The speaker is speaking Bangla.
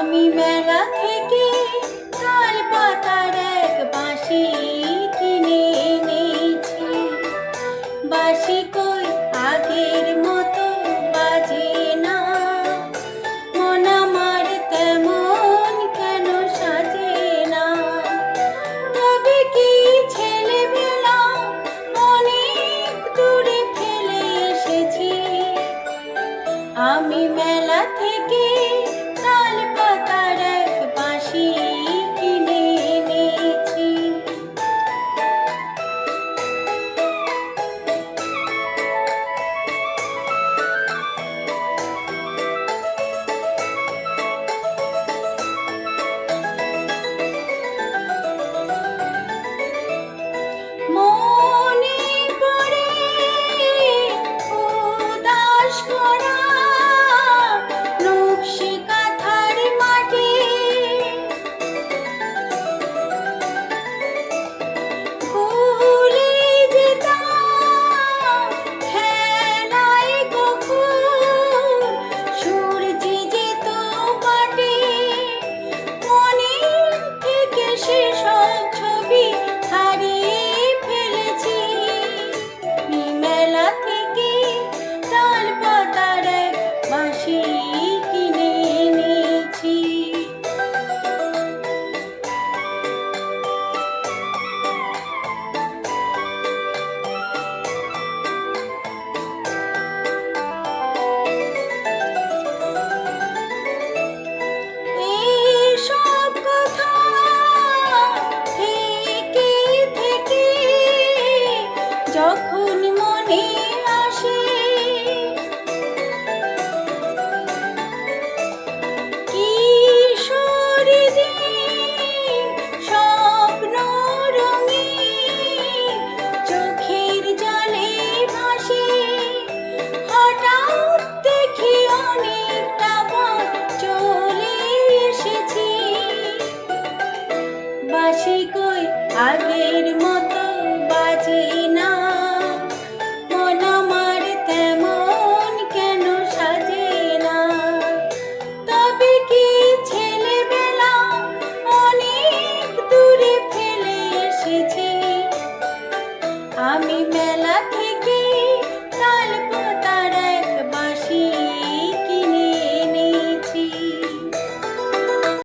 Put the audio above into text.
আমি মেলা থেকে তাল পাতার এক বাঁশি কিনে এনেছি। বাঁশি কই আগের মতো কই আগের মতো